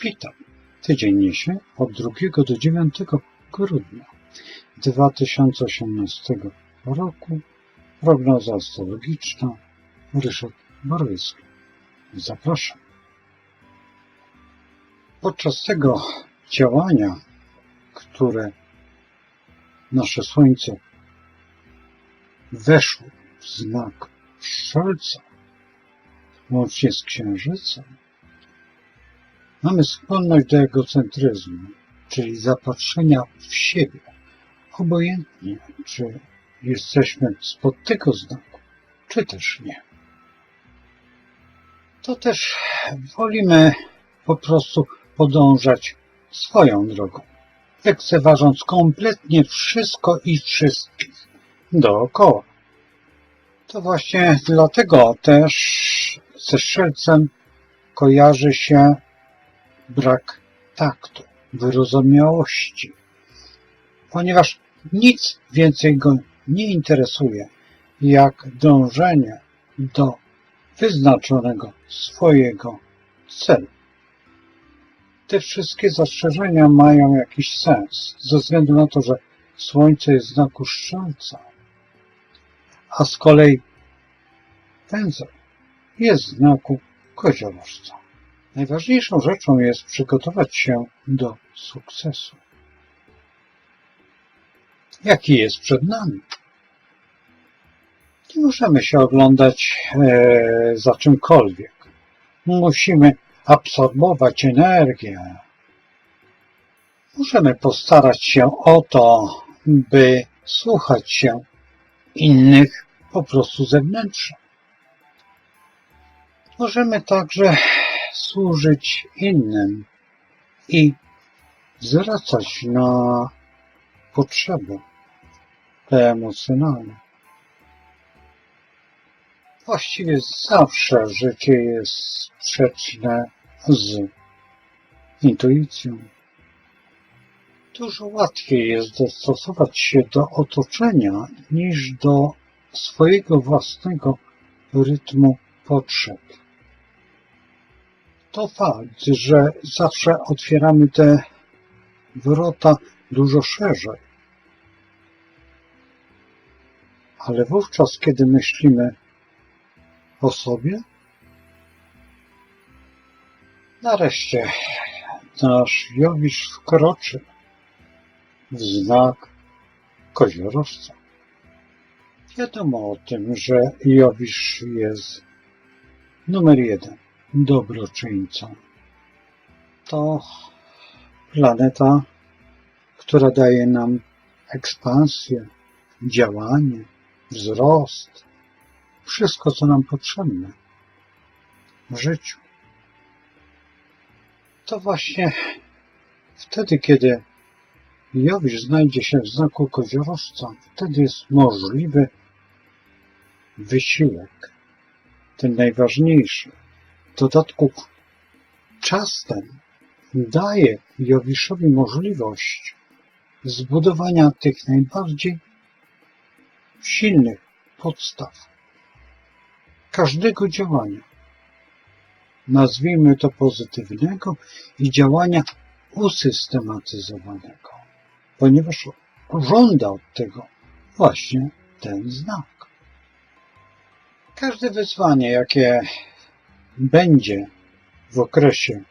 Witam. Tydzień niesie od 2 do 9 grudnia 2018 roku. Prognoza astrologiczna. Ryszard Borowski. Zapraszam. Podczas tego działania, które nasze Słońce weszło w znak Strzelca, łącznie z Księżycem, mamy skłonność do egocentryzmu, czyli zapatrzenia w siebie, obojętnie czy jesteśmy spod tego znaku, czy też nie. To też wolimy po prostu podążać swoją drogą, lekceważąc kompletnie wszystko i wszystkich dookoła. To właśnie dlatego też ze strzelcem kojarzy się brak taktu, wyrozumiałości, ponieważ nic więcej go nie interesuje, jak dążenie do wyznaczonego swojego celu. Te wszystkie zastrzeżenia mają jakiś sens, ze względu na to, że Słońce jest w znaku Strzelca, a z kolei pędzel jest w znaku Koziorożca. Najważniejszą rzeczą jest przygotować się do sukcesu. Jaki jest przed nami? Nie możemy się oglądać e, za czymkolwiek. Musimy absorbować energię. Możemy postarać się o to, by słuchać się innych po prostu zewnętrznych. Możemy także służyć innym i zwracać na potrzeby te emocjonalne. Właściwie zawsze życie jest sprzeczne z intuicją. Dużo łatwiej jest dostosować się do otoczenia niż do swojego własnego rytmu potrzeb. To fakt, że zawsze otwieramy te wrota dużo szerzej. Ale wówczas, kiedy myślimy o sobie, nareszcie nasz Jowisz wkroczy w znak koziorożca. Wiadomo o tym, że Jowisz jest numer jeden dobroczyńcą. To planeta, która daje nam ekspansję, działanie, wzrost, wszystko, co nam potrzebne w życiu. To właśnie wtedy, kiedy Jowisz znajdzie się w znaku koziorożca, wtedy jest możliwy wysiłek, ten najważniejszy. Dodatku czas ten daje Jowiszowi możliwość zbudowania tych najbardziej silnych podstaw każdego działania. Nazwijmy to pozytywnego i działania usystematyzowanego, ponieważ żąda od tego właśnie ten znak. Każde wyzwanie, jakie będzie w okresie,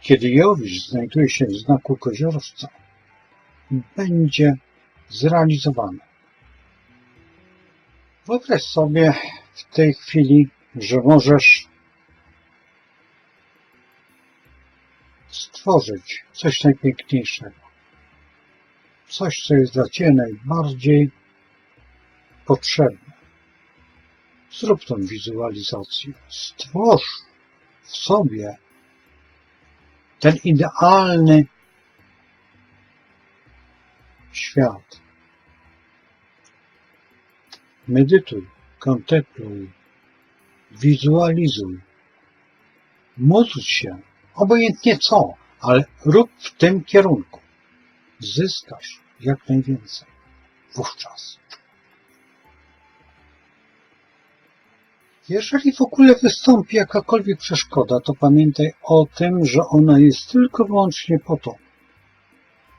kiedy Jowisz znajduje się w znaku koziorożca, będzie zrealizowane. Wyobraź sobie w tej chwili, że możesz stworzyć coś najpiękniejszego. Coś, co jest dla Ciebie najbardziej potrzebne. Zrób tą wizualizację. Stwórz w sobie ten idealny świat. Medytuj, kontempluj, wizualizuj. Módl się, obojętnie co, ale rób w tym kierunku. Zyskasz jak najwięcej. Wówczas. Jeżeli w ogóle wystąpi jakakolwiek przeszkoda, to pamiętaj o tym, że ona jest tylko wyłącznie po to,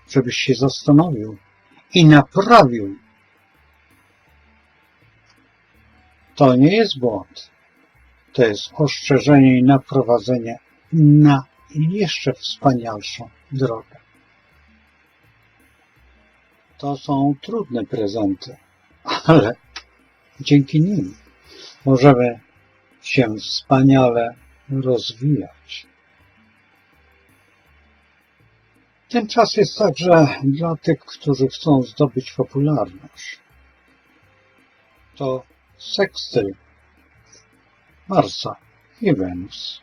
żebyś się zastanowił i naprawił. To nie jest błąd. To jest ostrzeżenie i naprowadzenie na jeszcze wspanialszą drogę. To są trudne prezenty, ale dzięki nim możemy się wspaniale rozwijać. Ten czas jest także dla tych, którzy chcą zdobyć popularność. To sekstyl Marsa i Wenus.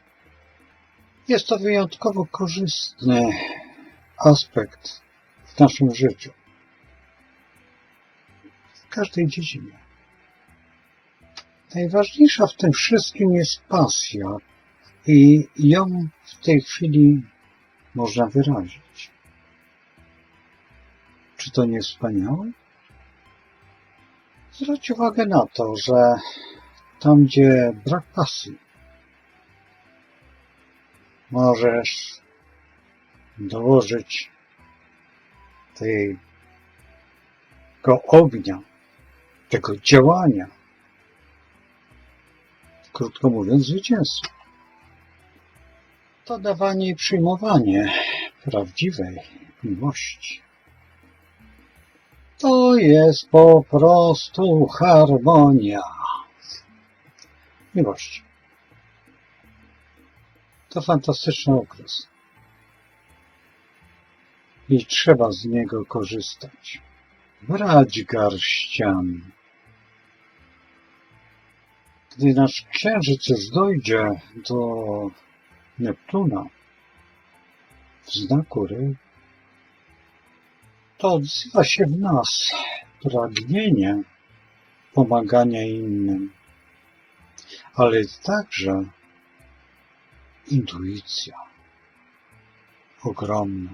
Jest to wyjątkowo korzystny aspekt w naszym życiu. W każdej dziedzinie. Najważniejsza w tym wszystkim jest pasja i ją w tej chwili można wyrazić. Czy to nie wspaniałe? Zwróć uwagę na to, że tam, gdzie brak pasji, możesz dołożyć tego ognia, tego działania, krótko mówiąc, zwycięstwo. To dawanie i przyjmowanie prawdziwej miłości. To jest po prostu harmonia miłości. To fantastyczny okres. I trzeba z niego korzystać. Brać garściami. Gdy nasz księżyc dojdzie do Neptuna w znaku ryb, to odzywa się w nas pragnienie pomagania innym, ale także intuicja ogromna.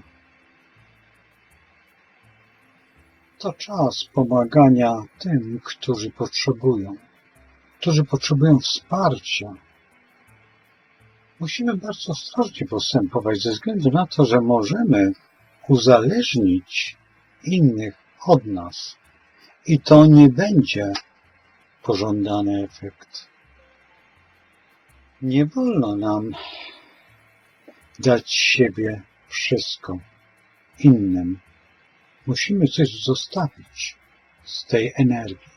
To czas pomagania tym, którzy potrzebują, którzy potrzebują wsparcia. Musimy bardzo ostrożnie postępować ze względu na to, że możemy uzależnić innych od nas i to nie będzie pożądany efekt. Nie wolno nam dać siebie wszystko innym. Musimy coś zostawić z tej energii,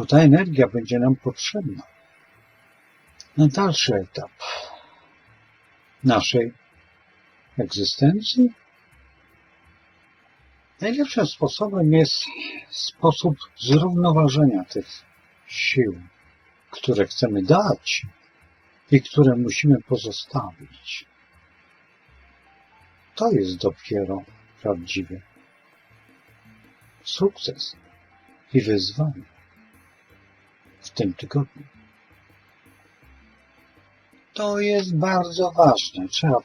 bo ta energia będzie nam potrzebna na dalszy etap naszej egzystencji. Najlepszym sposobem jest sposób zrównoważenia tych sił, które chcemy dać i które musimy pozostawić. To jest dopiero prawdziwy sukces i wyzwanie w tym tygodniu. To jest bardzo ważne. Trzeba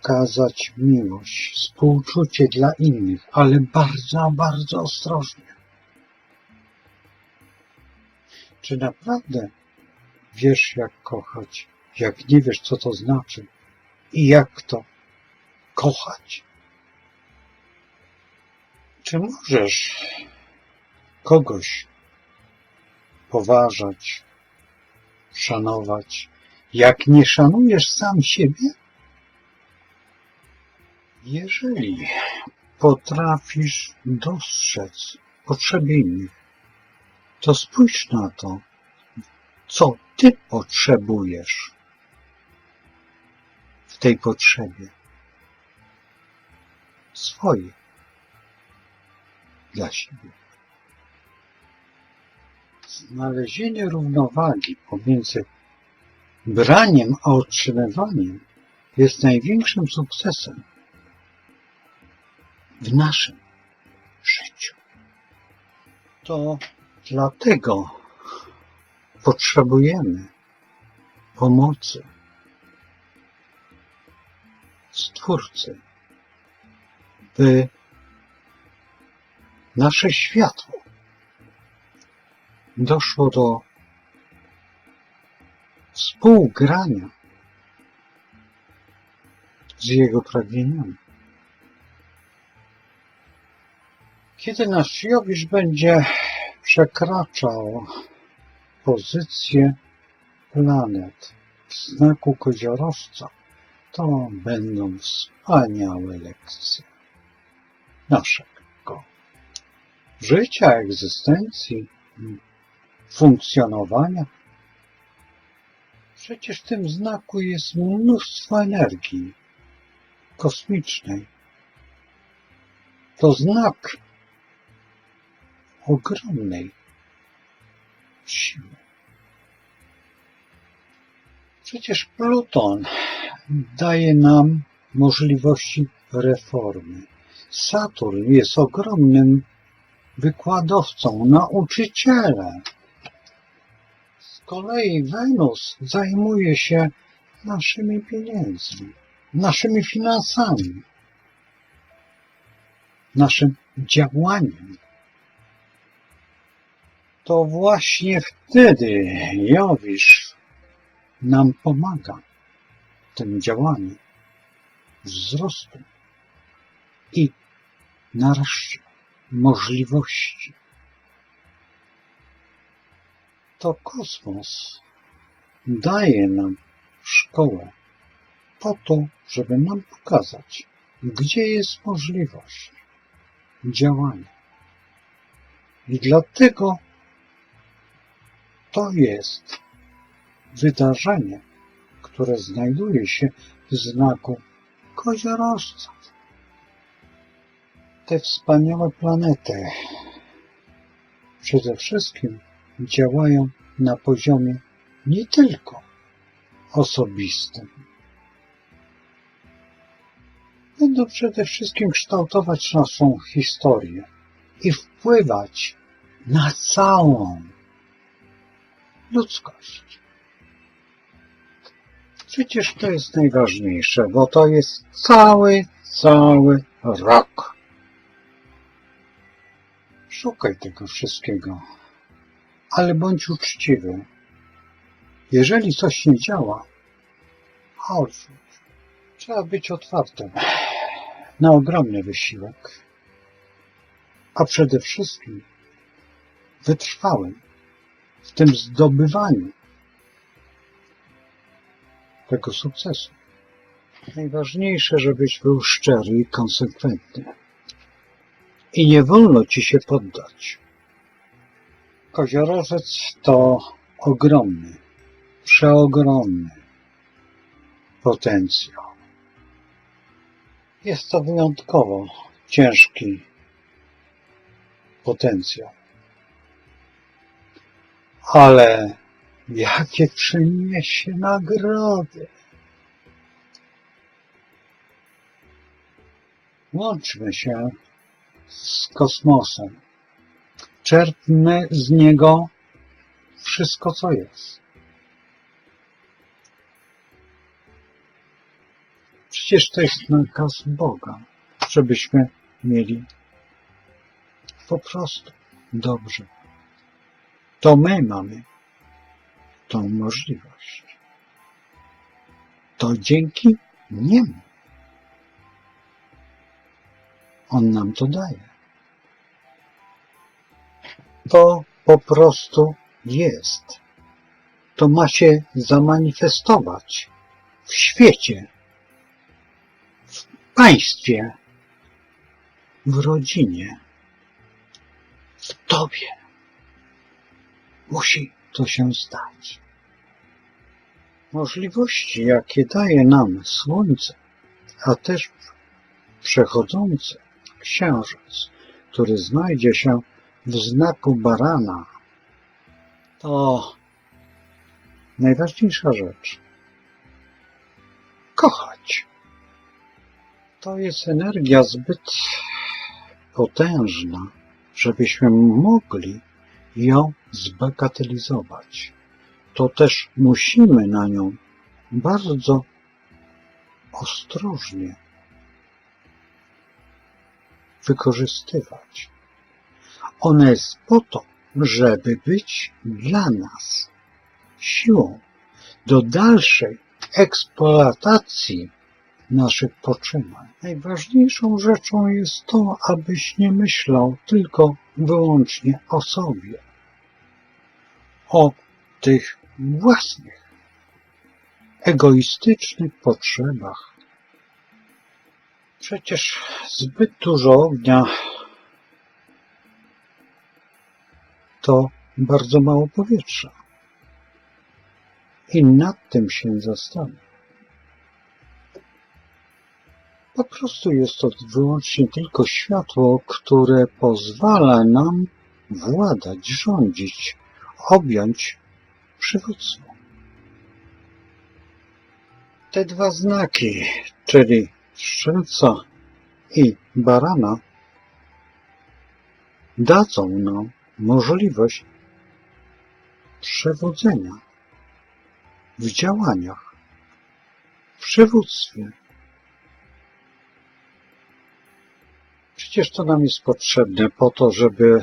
okazać miłość, współczucie dla innych, ale bardzo, bardzo ostrożnie. Czy naprawdę wiesz, jak kochać, jak nie wiesz, co to znaczy i jak to kochać? Czy możesz kogoś poważać, szanować, jak nie szanujesz sam siebie? Jeżeli potrafisz dostrzec potrzeby innych, to spójrz na to, co ty potrzebujesz w tej potrzebie swojej dla siebie. Znalezienie równowagi pomiędzy braniem a otrzymywaniem jest największym sukcesem w naszym życiu. To dlatego potrzebujemy pomocy Stwórcy, by nasze światło doszło do współgrania z jego pragnieniami. Kiedy nasz Jowisz będzie przekraczał pozycję planet w znaku koziorożca, to będą wspaniałe lekcje naszego życia, egzystencji, funkcjonowania. Przecież w tym znaku jest mnóstwo energii kosmicznej. To znak ogromnej siły. Przecież Pluton daje nam możliwości reformy. Saturn jest ogromnym wykładowcą, nauczycielem. Kolei Wenus zajmuje się naszymi pieniędzmi, naszymi finansami, naszym działaniem. To właśnie wtedy Jowisz nam pomaga w tym działaniu wzrostu i nareszcie możliwości. To kosmos daje nam szkołę po to, żeby nam pokazać, gdzie jest możliwość działania. I dlatego to jest wydarzenie, które znajduje się w znaku koziorożca. Te wspaniałe planety przede wszystkim działają na poziomie nie tylko osobistym. Będą przede wszystkim kształtować naszą historię i wpływać na całą ludzkość. Przecież to jest najważniejsze, bo to jest cały, cały rok. Szukaj tego wszystkiego, ale bądź uczciwy. Jeżeli coś nie działa, odrzuć. Trzeba być otwartym na ogromny wysiłek, a przede wszystkim wytrwałym w tym zdobywaniu tego sukcesu. Najważniejsze, żebyś był szczery i konsekwentny. I nie wolno ci się poddać. Koziorożec to ogromny, przeogromny potencjał. Jest to wyjątkowo ciężki potencjał. Ale jakie przyniesie nagrody. Łączmy się z kosmosem. Czerpmy z niego wszystko, co jest. Przecież to jest nakaz Boga, żebyśmy mieli po prostu dobrze. To my mamy tą możliwość. To dzięki Niemu. On nam to daje. To po prostu jest. To ma się zamanifestować w świecie, w państwie, w rodzinie, w Tobie. Musi to się stać. Możliwości, jakie daje nam Słońce, a też przechodzący Księżyc, który znajdzie się w znaku barana, to najważniejsza rzecz. Kochać. To jest energia zbyt potężna, żebyśmy mogli ją zbagatelizować. To też musimy na nią bardzo ostrożnie wykorzystywać. Ona jest po to, żeby być dla nas siłą do dalszej eksploatacji naszych poczynań. Najważniejszą rzeczą jest to, abyś nie myślał tylko wyłącznie o sobie, o tych własnych, egoistycznych potrzebach. Przecież zbyt dużo ognia to bardzo mało powietrza. I nad tym się zastanów. Po prostu jest to wyłącznie tylko światło, które pozwala nam władać, rządzić, objąć przywództwo. Te dwa znaki, czyli strzelca i barana, dadzą nam możliwość przewodzenia w działaniach, w przywództwie. Przecież to nam jest potrzebne po to, żeby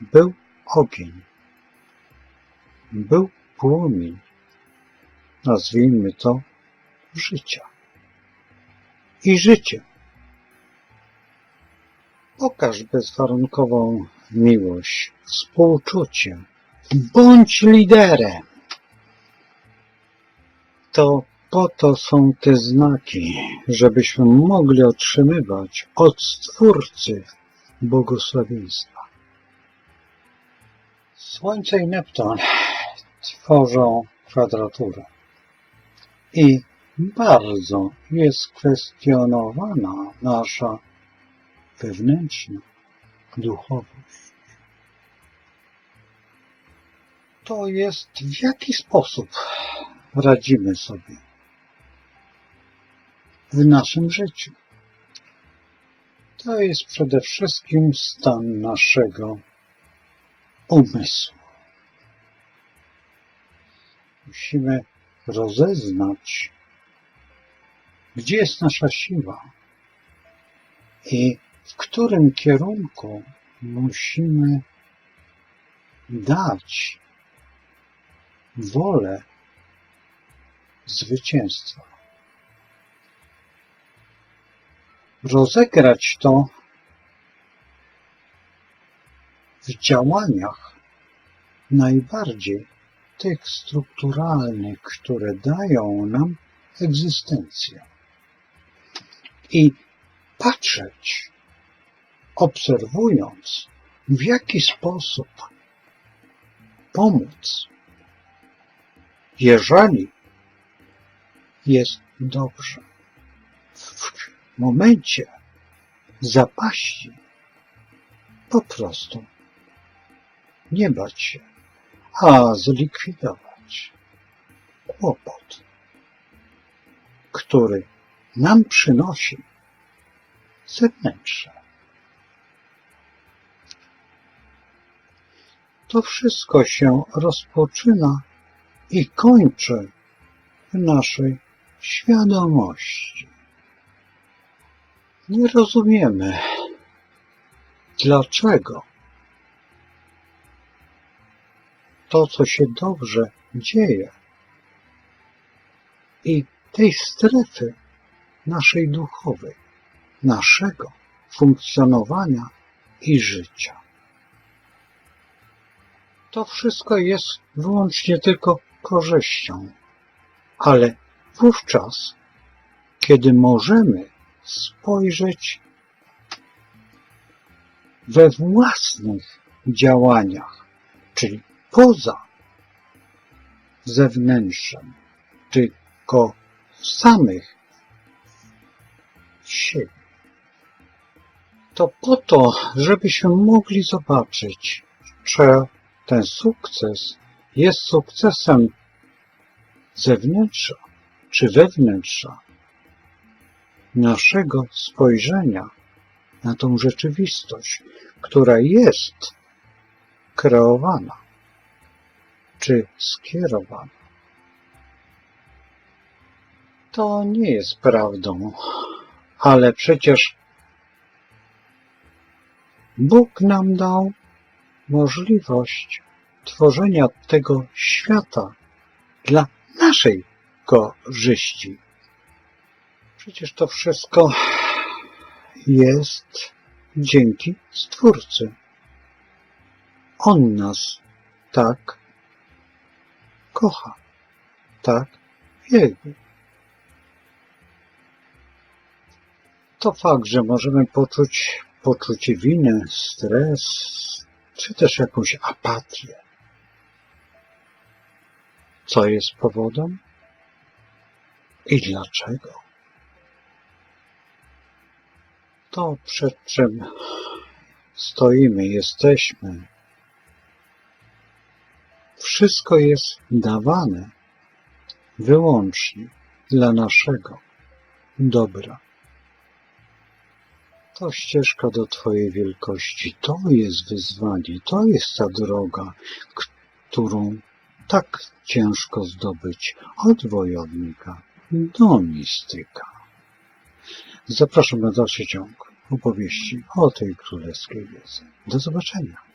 był ogień, był płomień, nazwijmy to życia. I życie. Pokaż bezwarunkową miłość, współczucie. Bądź liderem. To po to są te znaki, żebyśmy mogli otrzymywać od Stwórcy błogosławieństwa. Słońce i Neptun tworzą kwadraturę i bardzo jest kwestionowana nasza wewnętrzna duchowość. To jest w jaki sposób radzimy sobie w naszym życiu. To jest przede wszystkim stan naszego umysłu. Musimy rozeznać, gdzie jest nasza siła i którym kierunku musimy dać wolę zwycięstwa. Rozegrać to w działaniach najbardziej tych strukturalnych, które dają nam egzystencję. I patrzeć, obserwując, w jaki sposób pomóc, jeżeli jest dobrze. W momencie zapaści po prostu nie bać się, a zlikwidować kłopot, który nam przynosi zewnętrzne. To wszystko się rozpoczyna i kończy w naszej świadomości. Nie rozumiemy, dlaczego to, co się dobrze dzieje i tej strefy naszej duchowej, naszego funkcjonowania i życia. To wszystko jest wyłącznie tylko korzyścią, ale wówczas, kiedy możemy spojrzeć we własnych działaniach, czyli poza zewnętrzem, tylko w samych siebie. To po to, żebyśmy mogli zobaczyć, czy ten sukces jest sukcesem zewnętrza czy wewnętrza naszego spojrzenia na tą rzeczywistość, która jest kreowana czy skierowana. To nie jest prawdą, ale przecież Bóg nam dał możliwość tworzenia tego świata dla naszej korzyści. Przecież to wszystko jest dzięki Stwórcy. On nas tak kocha, tak wielbi. To fakt, że możemy poczuć poczucie winy, stres, czy też jakąś apatię. Co jest powodem i dlaczego? To, przed czym stoimy, jesteśmy, wszystko jest dawane wyłącznie dla naszego dobra. To ścieżka do Twojej wielkości, to jest wyzwanie, to jest ta droga, którą tak ciężko zdobyć od wojownika do mistyka. Zapraszam na dalszy ciąg opowieści o tej królewskiej wiedzy. Do zobaczenia.